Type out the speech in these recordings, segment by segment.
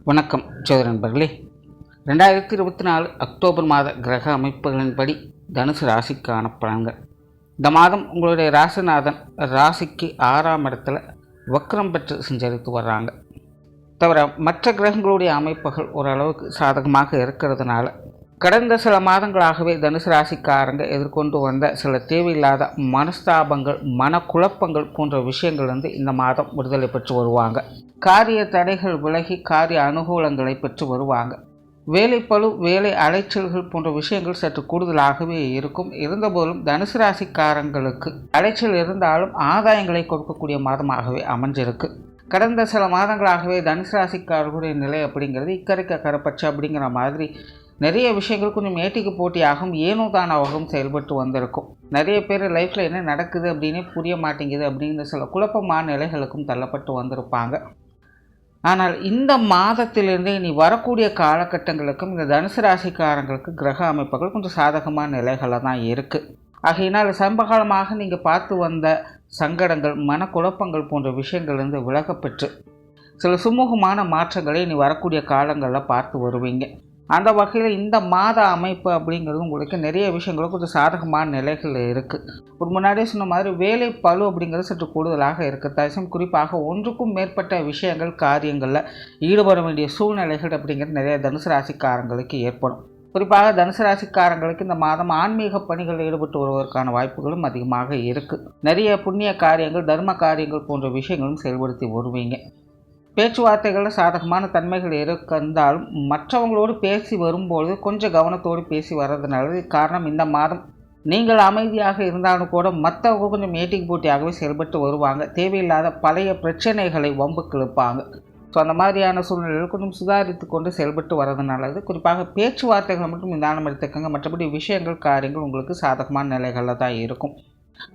வணக்கம் சோதர நண்பர்களே. ரெண்டாயிரத்தி இருபத்தி நாலு அக்டோபர் மாத கிரக அமைப்புகளின்படி தனுசு ராசிக்கான பலன்கள். இந்த மாதம் உங்களுடைய ராசிநாதன் ராசிக்கு ஆறாம் இடத்துல வக்ரம் பெற்று சஞ்சரித்து வர்றாங்க. தவிர மற்ற கிரகங்களுடைய அமைப்புகள் ஓரளவுக்கு சாதகமாக இருக்கிறதுனால கடந்த சில மாதங்களாகவே தனுசு ராசிக்காரங்க எதிர்கொண்டு வந்த சில தேவையில்லாத மனஸ்தாபங்கள் மனக்குழப்பங்கள் போன்ற விஷயங்கள் வந்து இந்த மாதம் விடுதலை பெற்று வருவாங்க. காரிய தடைகள் விலகி காரிய அனுகூலங்களை பெற்று வருவாங்க. வேலைப்பழு வேலை அலைச்சல்கள் போன்ற விஷயங்கள் சற்று கூடுதலாகவே இருக்கும். இருந்தபோதும் தனுசு ராசிக்காரங்களுக்கு அலைச்சல் இருந்தாலும் ஆதாயங்களை கொடுக்கக்கூடிய மாதமாகவே அமைஞ்சிருக்கு. கடந்த சில மாதங்களாகவே தனுசு ராசிக்காரர்களுடைய நிலை அப்படிங்கிறது இக்கரைக்க கரப்பச்சு அப்படிங்கிற மாதிரி நிறைய விஷயங்கள் கொஞ்சம் ஏட்டிக்கு போட்டியாகவும் ஏனோ தானாகவும் செயல்பட்டு வந்திருக்கும். நிறைய பேர் லைஃப்பில் என்ன நடக்குது அப்படின்னே புரிய மாட்டேங்குது அப்படிங்கிற சில குழப்பமான நிலைகளுக்கும் தள்ளப்பட்டு வந்திருப்பாங்க. ஆனால் இந்த மாதத்திலிருந்து இனி வரக்கூடிய காலகட்டங்களுக்கும் இந்த தனுசு ராசிக்காரங்களுக்கு கிரக அமைப்புகள் கொஞ்சம் சாதகமான நிலைகளை தான் இருக்குது ஆகையினால் சம்பகாலமாக நீங்கள் பார்த்து வந்த சங்கடங்கள் மனக்குழப்பங்கள் போன்ற விஷயங்கள் இருந்து விலகப்பெற்று சில சுமூகமான மாற்றங்களை இனி வரக்கூடிய காலங்களில் பார்த்து வருவீங்க. அந்த வகையில் இந்த மாத அமைப்பு அப்படிங்கிறது உங்களுக்கு நிறைய விஷயங்களும் கொஞ்சம் சாதகமான நிலைகள் இருக்குது ஒரு முன்னாடியே சொன்ன மாதிரி வேலை பளு அப்படிங்கிறது சற்று கூடுதலாக இருக்குது தயசம் குறிப்பாக ஒன்றுக்கும் மேற்பட்ட விஷயங்கள் காரியங்களில் ஈடுபட வேண்டிய சூழ்நிலைகள் அப்படிங்கிறது நிறைய தனுசு ராசிக்காரங்களுக்கு ஏற்படும். குறிப்பாக தனுசு ராசிக்காரங்களுக்கு இந்த மாதம் ஆன்மீக பணிகளில் ஈடுபட்டு வருவதற்கான வாய்ப்புகளும் அதிகமாக இருக்குது நிறைய புண்ணிய காரியங்கள் தர்ம காரியங்கள் போன்ற விஷயங்களும் செயல்படுத்தி வருவீங்க. பேச்சுவார்த்தைகளில் சாதகமான தன்மைகள் இருந்தாலும் மற்றவங்களோடு பேசி வரும்பொழுது கொஞ்சம் கவனத்தோடு பேசி வர்றதுனால காரணம் இந்த மாதம் நீங்கள் அமைதியாக இருந்தாலும் கூட மற்றவங்க கொஞ்சம் மேட்டிங் போட்டியாகவே செயல்பட்டு வருவாங்க. தேவையில்லாத பழைய பிரச்சனைகளை வம்புக்கு இழுப்பாங்க ஸோ அந்த மாதிரியான சூழ்நிலையில் கொஞ்சம் சுதாரித்து கொண்டு செயல்பட்டு வர்றது நல்லது. குறிப்பாக பேச்சுவார்த்தைகளை மட்டும் நிதானம் எடுத்துக்கோங்க. மற்றபடி விஷயங்கள் காரியங்கள் உங்களுக்கு சாதகமான நிலைகளில் தான் இருக்கும்.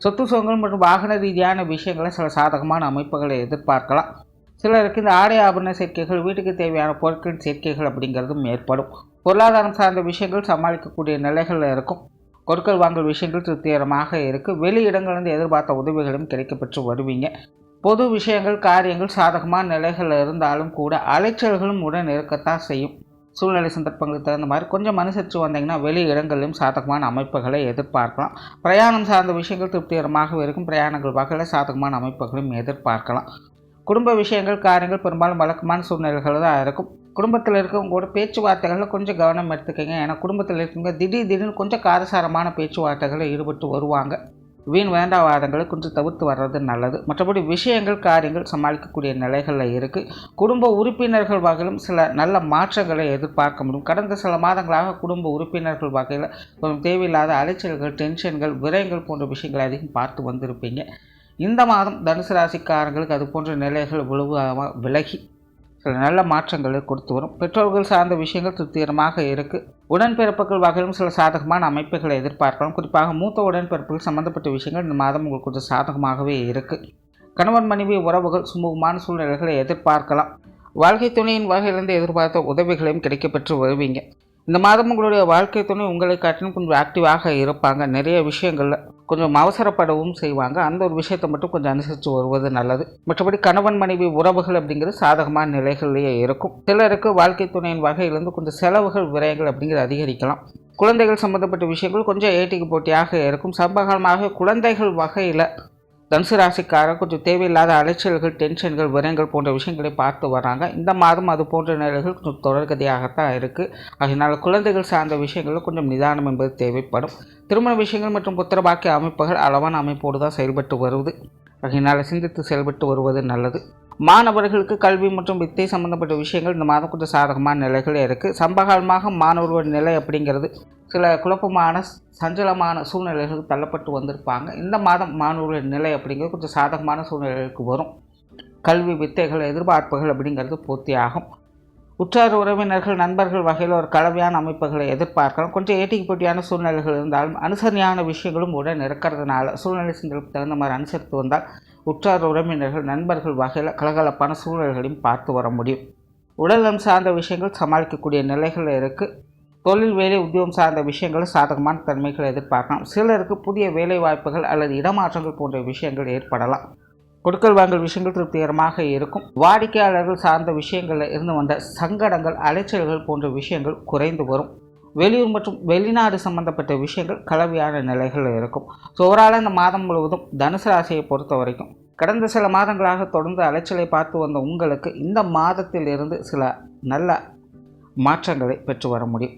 சொத்து சுகங்கள் மற்றும் வாகன ரீதியான விஷயங்களை சில சாதகமான அமைப்புகளை எதிர்பார்க்கலாம். சிலருக்கு இந்த ஆடை ஆபரண சேர்க்கைகள் வீட்டுக்கு தேவையான பொருட்களின் சேர்க்கைகள் அப்படிங்கிறதும் ஏற்படும். பொருளாதாரம் சார்ந்த விஷயங்கள் சமாளிக்கக்கூடிய நிலைகளில் இருக்கும். பொருட்கள் வாங்கல் விஷயங்கள் திருப்திகரமாக இருக்குது வெளி இடங்கள்லேருந்து எதிர்பார்த்த உதவிகளும் கிடைக்கப்பெற்று வருவீங்க. பொது விஷயங்கள் காரியங்கள் சாதகமான நிலைகளில் இருந்தாலும் கூட அலைச்சல்களும் உடன் இருக்கத்தான் செய்யும். சூழ்நிலை சந்தர்ப்பங்களுக்கு தகுந்த மாதிரி கொஞ்சம் மனுசரித்து வந்தீங்கன்னா வெளி இடங்களிலும் சாதகமான அமைப்புகளை எதிர்பார்க்கலாம். பிரயாணம் சார்ந்த விஷயங்கள் திருப்திகரமாக இருக்கும். பிரயாணங்கள் வகையில் சாதகமான அமைப்புகளையும் எதிர்பார்க்கலாம். குடும்ப விஷயங்கள் காரியங்கள் பெரும்பாலும் வழக்கமான சூழ்நிலைகள் தான் இருக்கும். குடும்பத்தில் இருக்கவங்க கூட பேச்சுவார்த்தைகளில் கொஞ்சம் கவனம் எடுத்துக்கோங்க. ஏன்னா குடும்பத்தில் இருக்கவங்க திடீர் திடீர்னு கொஞ்சம் காரசாரமான பேச்சுவார்த்தைகளில் ஈடுபட்டு வருவாங்க. வீண் வேண்டாவாதங்களை கொஞ்சம் தவிர்த்து வர்றது நல்லது. மற்றபடி விஷயங்கள் காரியங்கள் சமாளிக்கக்கூடிய நிலைகளில் இருக்குது குடும்ப உறுப்பினர்கள் வகையிலும் சில நல்ல மாற்றங்களை எதிர்பார்க்க முடியும். கடந்த சில மாதங்களாக குடும்ப உறுப்பினர்கள் வகையில் கொஞ்சம் தேவையில்லாத அலைச்சல்கள் டென்ஷன்கள் விரயங்கள் போன்ற விஷயங்களை அதிகம் பார்த்து வந்திருப்பீங்க. இந்த மாதம் தனுசு ராசிக்காரங்களுக்கு அது போன்ற நிலைகள் விழுவாமல் விலகி சில நல்ல மாற்றங்களை கொடுத்து வரும். பெற்றோர்கள் சார்ந்த விஷயங்கள் திருப்திகரமாக இருக்குது உடன்பிறப்புகள் வகையிலும் சில சாதகமான அமைப்புகளை எதிர்பார்க்கலாம். குறிப்பாக மூத்த உடன்பிறப்புகள் சம்மந்தப்பட்ட விஷயங்கள் இந்த மாதம் உங்களுக்கு கொஞ்சம் சாதகமாகவே இருக்குது கணவன் மனைவி உறவுகள் சுமூகமான சூழ்நிலைகளை எதிர்பார்க்கலாம். வாழ்க்கை துணையின் வகையிலிருந்து எதிர்பார்த்த உதவிகளையும் கிடைக்கப்பெற்று வருவீங்க. இந்த மாதம் உங்களுடைய வாழ்க்கை துணை உங்களை காட்டிலும் கொஞ்சம் ஆக்டிவாக இருப்பாங்க. நிறைய விஷயங்களில் கொஞ்சம் அவசரப்படவும் செய்வாங்க. அந்த ஒரு விஷயத்தை மட்டும் கொஞ்சம் அனுசரித்து வருவது நல்லது. மற்றபடி கணவன் மனைவி உறவுகள் அப்படிங்கிறது சாதகமான நிலைகள்லேயே இருக்கும். சிலருக்கு வாழ்க்கை துணையின் வகையிலிருந்து கொஞ்சம் செலவுகள் விரயங்கள் அப்படிங்கிறது அதிகரிக்கலாம். குழந்தைகள் சம்மந்தப்பட்ட விஷயங்கள் கொஞ்சம் ஏட்டிக்கு போட்டியாக இருக்கும். சம்பகாலமாக குழந்தைகள் வகையில் தனுசு ராசிக்காரர் கொஞ்சம் தேவையில்லாத அலைச்சல்கள் டென்ஷன்கள் விரயங்கள் போன்ற விஷயங்களை பார்த்து வராங்க. இந்த மாதம் அது போன்ற நிலைகள் கொஞ்சம் தொடர்கதையாகத்தான் இருக்குது அதனால் குழந்தைகள் சார்ந்த விஷயங்களில் கொஞ்சம் நிதானம் என்பது தேவைப்படும். திருமண விஷயங்கள் மற்றும் புத்திர பாக்கிய அமைப்புகள் அளவான அமைப்போடு தான் செயல்பட்டு வருவது. அதனால் சிந்தித்து செயல்பட்டு வருவது நல்லது. மாணவர்களுக்கு கல்வி மற்றும் வித்தை சம்பந்தப்பட்ட விஷயங்கள் இந்த மாதம் கொஞ்சம் சாதகமான நிலைகளே இருக்குது சம்பகாலமாக மாணவர்களின் நிலை அப்படிங்கிறது சில குழப்பமான சஞ்சலமான சூழ்நிலைகளுக்கு தள்ளப்பட்டு வந்திருப்பாங்க. இந்த மாதம் மாணவர்கள் நிலை அப்படிங்கிறது கொஞ்சம் சாதகமான சூழ்நிலைகளுக்கு வரும். கல்வி வித்தைகள் எதிர்பார்ப்புகள் அப்படிங்கிறது பூர்த்தியாகும். உற்றார் உறவினர்கள் நண்பர்கள் வகையில் ஒரு கலவையான அமைப்புகளை எதிர்பார்க்கலாம். கொஞ்சம் ஏட்டிக்கு போட்டியான சூழ்நிலைகள் இருந்தாலும் அனுசரணையான விஷயங்களும் உடன் இருக்கிறதுனால சூழ்நிலை சிந்தலுக்கு தகுந்த மாதிரி அனுசரித்து வந்தால் உற்றார் உறவினர்கள் நண்பர்கள் வகையில் கலகலப்பான சூழ்நிலைகளையும் பார்த்து வர முடியும். உடல்நலம் சார்ந்த விஷயங்கள் சமாளிக்கக்கூடிய நிலைகள் இருக்குது தொழில் வேலை உத்தியோகம் சார்ந்த விஷயங்கள் சாதகமான தன்மைகளை எதிர்பார்க்கலாம். சிலருக்கு புதிய வேலை வாய்ப்புகள் அல்லது இடமாற்றங்கள் போன்ற விஷயங்கள் ஏற்படலாம். கொடுக்கல் வாங்கல் விஷயங்கள் திருப்திகரமாக இருக்கும். வாடிக்கையாளர்கள் சார்ந்த விஷயங்களில் இருந்து வந்த சங்கடங்கள் அலைச்சல்கள் போன்ற விஷயங்கள் குறைந்து வரும். வெளியூர் மற்றும் வெளிநாடு சம்பந்தப்பட்ட விஷயங்கள் கலவையான நிலைகளில் இருக்கும். ஸோ ஓவரால் இந்த மாதம் முழுவதும் தனுசு ராசியை பொறுத்த வரைக்கும் கடந்த சில மாதங்களாக தொடர்ந்து அலைச்சலை பார்த்து வந்த உங்களுக்கு இந்த மாதத்திலிருந்து சில நல்ல மாற்றங்களை பெற்று வர முடியும்.